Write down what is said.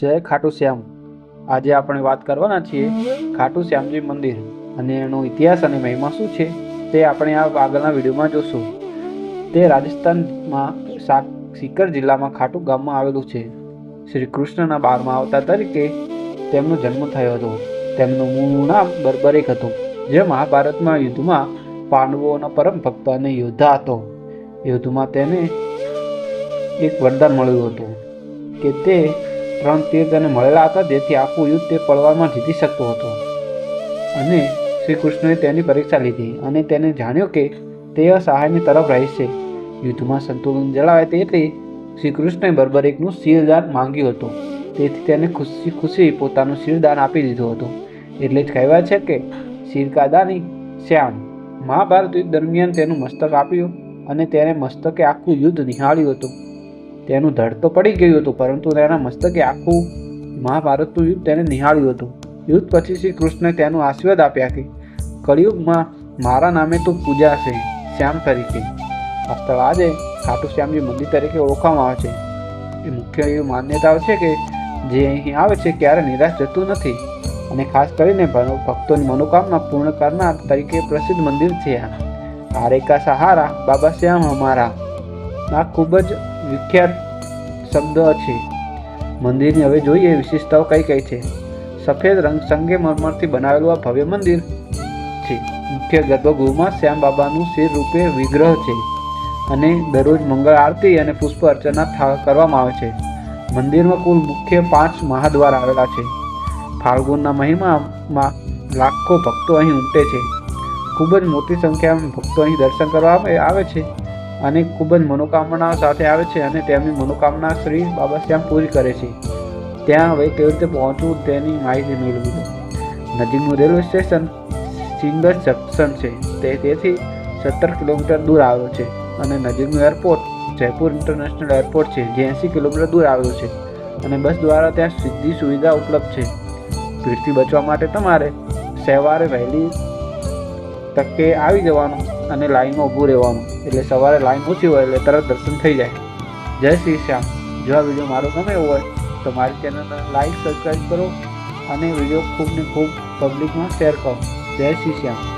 જય ખાટુ શ્યામ. આજે આપણે વાત કરવાના છીએ ખાટુ શ્યામજી મંદિર અને એનો ઇતિહાસ અને મહિમા શું છે તે આપણે આ આગળના વિડીયોમાં જોશું. તે રાજસ્થાનમાં સિકર જિલ્લામાં ખાટુ ગામમાં આવેલું છે. શ્રી કૃષ્ણના બારમા આવતા તરીકે તેમનો જન્મ થયો હતો. તેમનું મૂળ નામ બર્બરેક હતું, જે મહાભારતમાં યુદ્ધમાં પાંડવોનો પરમ ભક્ત અને યોદ્ધા હતો. યુદ્ધમાં તેને એક વરદાન મળ્યું હતું કે તે ત્રણ તીર તેને મળેલા હતા, જેથી આખું યુદ્ધ તે પડવામાં જીતી શકતો હતો. અને શ્રી કૃષ્ણએ તેની પરીક્ષા લીધી અને તેને જાણ્યું કે તે અસહાયની તરફ રહેશે. યુદ્ધમાં સંતુલન જળવાય તેથી શ્રી કૃષ્ણએ બર્બરિકનું શિરદાન માંગ્યું હતું. તેથી તેને ખુશી ખુશી પોતાનું શિરદાન આપી દીધું હતું. એટલે જ કહેવાય છે કે શિરકાદાની શ્યામ મહાભારત યુદ્ધ દરમિયાન તેનું મસ્તક આપ્યું અને તેને મસ્તકે આખું યુદ્ધ નિહાળ્યું હતું. તેનું ધડ તો પડી ગયું હતું, પરંતુ તેના મસ્તકે આખું મહાભારતનું યુદ્ધ તેને નિહાળ્યું હતું. યુદ્ધ પછી શ્રી કૃષ્ણે તેનું આશીર્વાદ આપ્યા કે, કળિયુગમાં મારા નામે તું પૂજા છે, શ્યામ તરીકે. આ સ્થળ આજે ખાટુ શ્યામજી મંદિર તરીકે ઓળખવામાં આવે છે. એ મુખ્ય એવી માન્યતાઓ છે કે, જે અહીં આવે છે ક્યારે નિરાશ જતું નથી. અને ખાસ કરીને ભક્તોની મનોકામના પૂર્ણ કરનાર તરીકે પ્રસિદ્ધ મંદિર છે આ. હારે સહારા, બાબા શ્યામ હમારા આ ખૂબ જ વિખ્યાત શબ્દ છે. મંદિરની હવે જોઈએ વિશેષતાઓ કઈ કઈ છે. સફેદ રંગ સંગે મરમરથી બનાવેલું આ ભવ્ય મંદિર છે. મુખ્ય ગર્ભગૃહમાં શ્યામ બાબાનું શિર રૂપે વિગ્રહ છે અને દરરોજ મંગળ આરતી અને પુષ્પ અર્ચના કરવામાં આવે છે. મંદિરમાં કુલ મુખ્ય પાંચ મહાદ્વાર આવેલા છે. ફાલ્ગુનના મહિમામાં લાખો ભક્તો અહીં ઉમટે છે. ખૂબ જ મોટી સંખ્યામાં ભક્તો અહીં દર્શન કરવા આવે- છે. અને ખૂબ જ મનોકામના સાથે આવે છે અને તેમની મનોકામના શ્રી બાબા શ્યામ પૂરી કરે છે. ત્યાં હવે કેવી રીતે પહોંચવું તેની માહિતી મેળવી લો નજીકનું રેલવે સ્ટેશન સિંગલ જંકશન છે. તે તેથી સત્તર કિલોમીટર દૂર આવેલું છે અને નજીકનું એરપોર્ટ જયપુર ઇન્ટરનેશનલ એરપોર્ટ છે, જે એંસી કિલોમીટર દૂર આવેલું છે અને બસ દ્વારા ત્યાં સીધી સુવિધા ઉપલબ્ધ છે. ભીડથી બચવા માટે તમારે સવારે વહેલી તકે આવી જવાનું અને લાઈનમાં ઊભું રહેવાનું. એટલે સવારે લાઈન ઓછી હોય એટલે તરત દર્શન થઈ જાય. જય શ્રી શ્યામ. જો આ વીડિયો મારો ગમે એવો હોય, તો મારી ચેનલને લાઈક સબસ્ક્રાઈબ કરો અને વીડિયો ખૂબ ને ખૂબ પબ્લિકમાં શેર કરો. જય શ્રી શ્યામ.